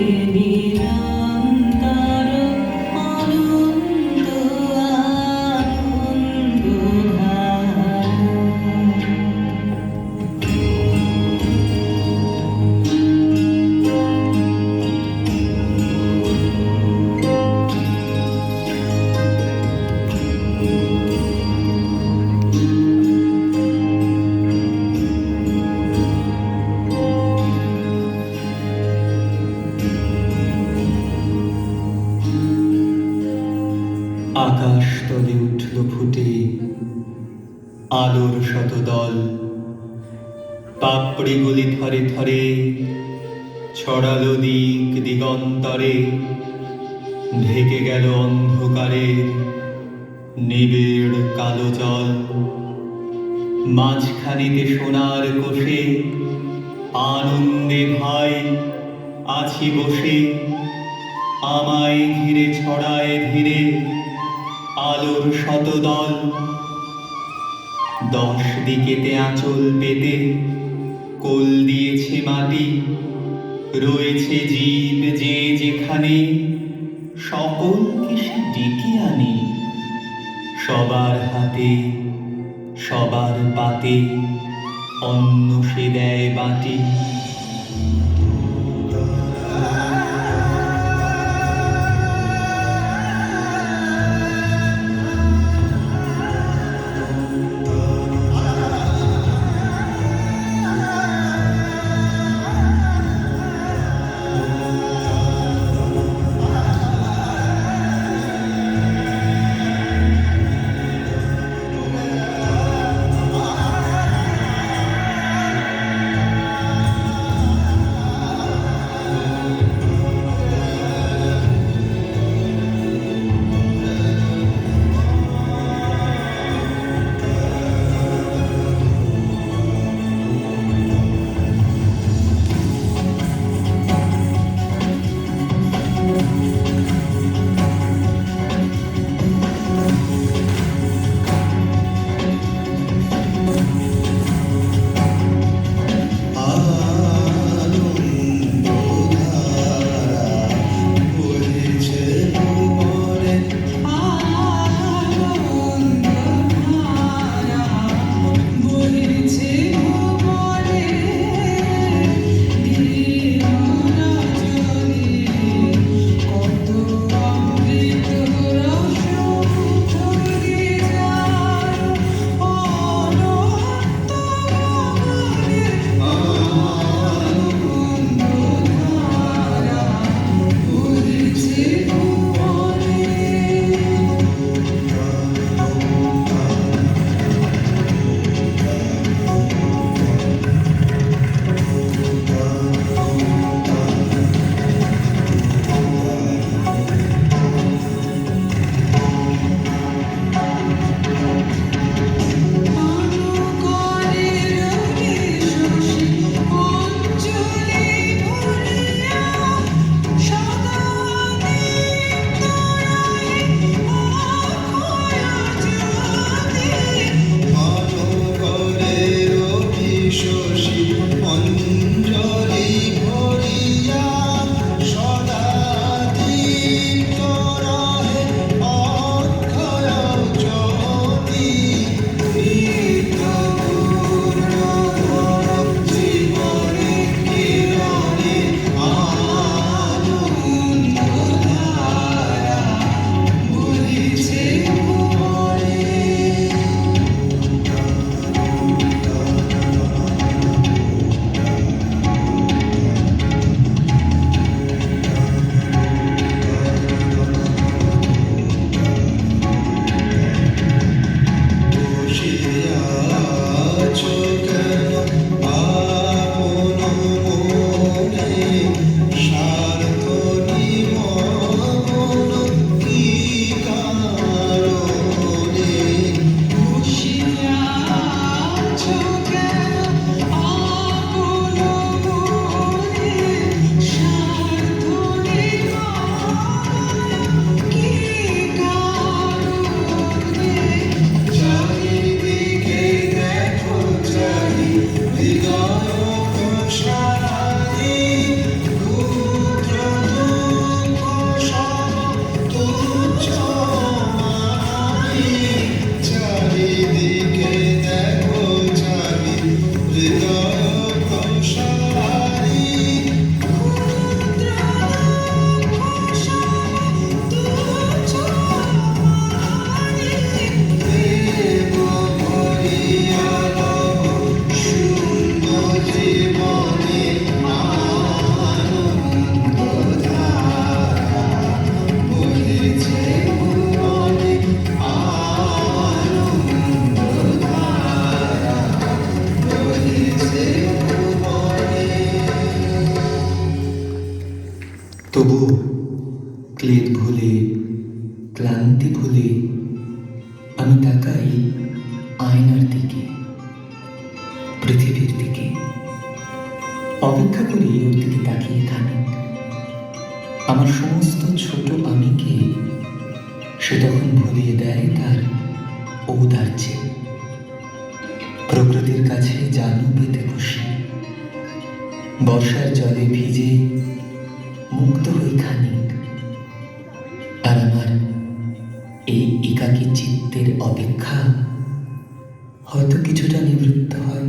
You. আকাশ তলে উঠল ফুটে, আলোর শতদল। পাপড়িগুলি ধরে ধরে ছড়ালো দিক দিগন্তরে, ঢেকে গেল অন্ধকারে নিবিড় কালো জল। মাঝখানিতে সোনার কোষে আনন্দে ভাই আছি বসে, আমায় ঘিরে ছড়ায় ধীরে। আলোর শতদল। দশ দিকেতে আঁচল পেতে কোল দিয়েছে মাটি। রয়েছে জীব যে যেখানে সকলকে সে ডেকে আনে। সবার হাতে, সবার পাতে অন্ন সে দেয় বাটি বর্ষার জলে ভিজে মুক্ত হই খানিক। আর আমার এই একাকী চিত্তের অপেক্ষা হয়তো কিছুটা নিবৃত্ত হয়।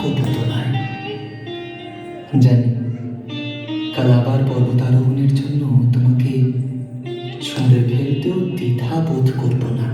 কবু তোমার জানি কাল আবার পর্বতারোহণের জন্য তোমাকে ছুঁড়ে ফেলতেও দ্বিধা বোধ করব না।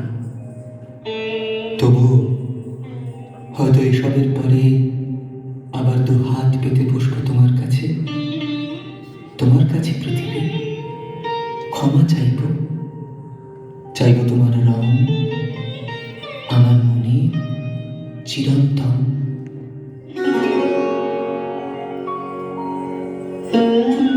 Música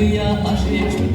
对呀二十年